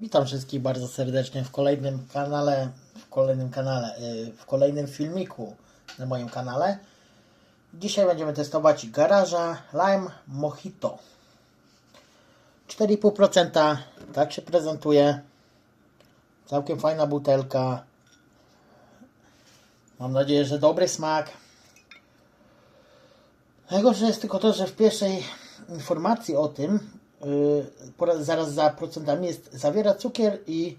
Witam wszystkich bardzo serdecznie w kolejnym kanale, w kolejnym kanale, yy, w kolejnym filmiku na moim kanale. Dzisiaj będziemy testować garaża Lime Mojito. 4,5% tak się prezentuje. Całkiem fajna butelka. Mam nadzieję, że dobry smak. Najgorsze jest tylko to, że w pierwszej informacji o tym, pora- zaraz za procentami jest, zawiera cukier i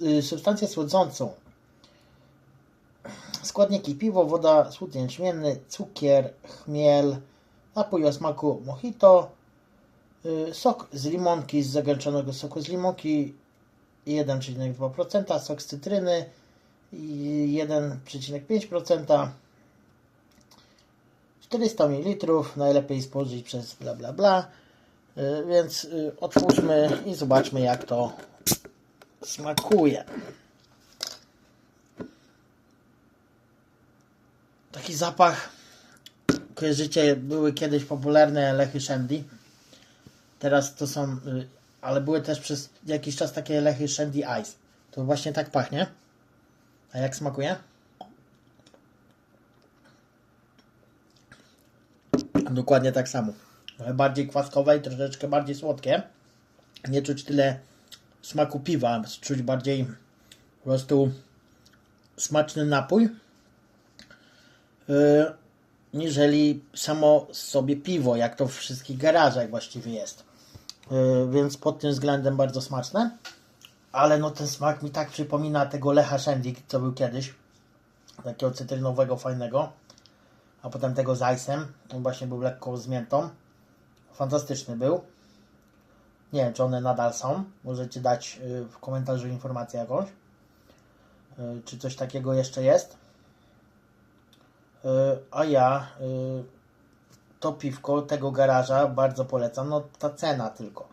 yy, substancję słodzącą. Składniki piwo, woda, słód jęczmienny, cukier, chmiel, napój o smaku mojito, yy, sok z limonki, z zagęszczonego soku z limonki 1,2%, sok z cytryny i 1,5%. 400 ml, najlepiej spożyć przez bla bla bla. Y, Więc y, otwórzmy i zobaczmy jak to smakuje. Taki zapach, kojarzycie, były kiedyś popularne lechy Shandy. Teraz to są, y, ale były też przez jakiś czas takie lechy Shandy Ice. To właśnie tak pachnie. A jak smakuje? Dokładnie tak samo. Bardziej kwaskowe i troszeczkę bardziej słodkie. Nie czuć tyle smaku piwa, czuć bardziej po prostu smaczny napój. Yy, niżeli samo sobie piwo, jak to w wszystkich garażach właściwie jest. Yy, więc pod tym względem bardzo smaczne. Ale no ten smak mi tak przypomina tego Lecha Shandy, co był kiedyś. Takiego cytrynowego, fajnego a potem tego z Ice'em. On właśnie był lekko z miętą. Fantastyczny był. Nie wiem, czy one nadal są. Możecie dać y, w komentarzu informację jakąś. Y, Czy coś takiego jeszcze jest. Y, A ja to piwko tego garaża bardzo polecam. No ta cena tylko.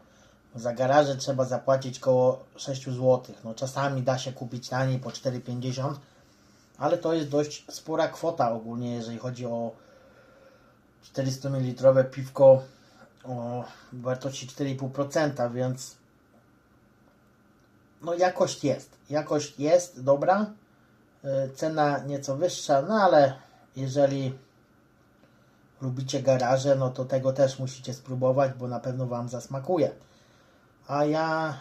Za garaże trzeba zapłacić koło 6 zł. No czasami da się kupić taniej po 4,50 ale to jest dość spora kwota ogólnie, jeżeli chodzi o 400 ml piwko o wartości 4,5%, więc no jakość jest. Jakość jest dobra, y, cena nieco wyższa, no ale jeżeli lubicie garaże, no to tego też musicie spróbować, bo na pewno Wam zasmakuje. A ja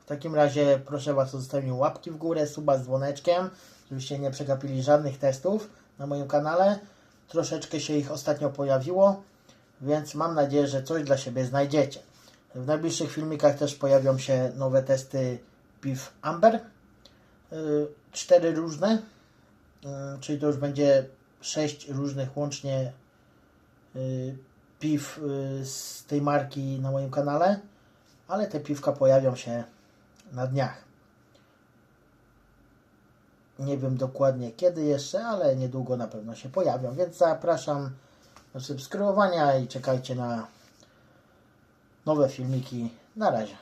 w takim razie proszę Was o zostawienie łapki w górę, suba z dzwoneczkiem, żebyście nie przegapili żadnych testów na moim kanale. Troszeczkę się ich ostatnio pojawiło, więc mam nadzieję, że coś dla siebie znajdziecie. W najbliższych filmikach też pojawią się nowe testy piw Amber. Yy, Cztery różne, yy, czyli to już będzie sześć różnych łącznie piw yy, z tej marki na moim kanale, ale te piwka pojawią się na dniach. Nie wiem dokładnie kiedy jeszcze, ale niedługo na pewno się pojawią, więc zapraszam do subskrybowania i czekajcie na nowe filmiki. Na razie.